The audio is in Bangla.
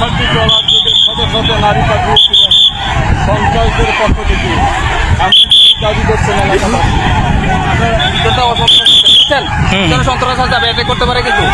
পাঁচ চলার রাজ্যের শত শত নারী পাঠিয়েছিলেন পঞ্চায়েতের পক্ষ থেকে আমি দাবি করছেন এলাকাবাসী। সন্ত্রাস করতে পারে কিন্তু।